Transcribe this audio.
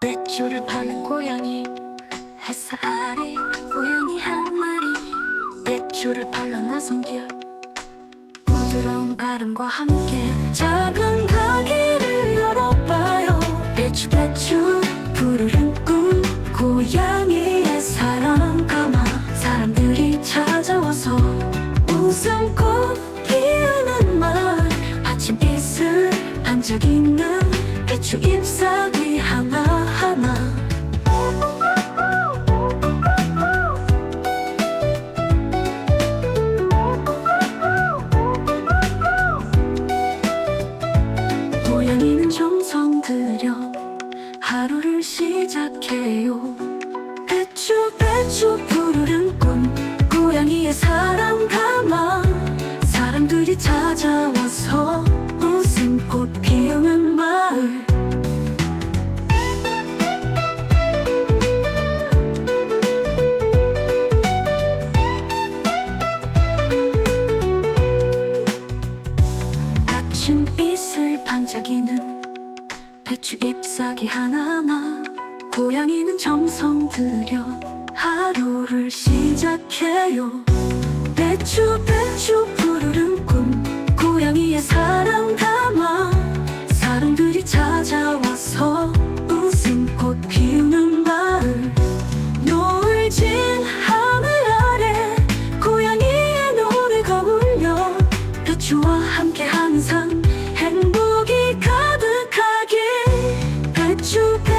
배추를 파는 고양이 햇살 아래 고양이 한 마리 배추를 팔러 나선 길. 부드러운 발음과 함께 작은 가게를 열어봐요. 배추 배추 부르는 꿈 고양이의 사랑 감아 사람들이 찾아와서 웃음꽃 피우는 마을 아침 이슬 반짝이는 배추 잎사귀 하나하나 고양이는 정성 들여 하루를 시작해요. 배추 배추 푸르른 꿈 고양이의 사랑 담아 사람들이 찾아와서 반짝이는 배추 잎사귀 하나나 고양이는 정성 들여 하루를 시작해요. 배추 배추 푸르른 꿈 고양이의 사랑 담아 사람들이 찾아와서 웃음꽃 피우는 마을. 노을 진 하늘 아래 고양이의 노래가 울려 배추와 함께 항상 you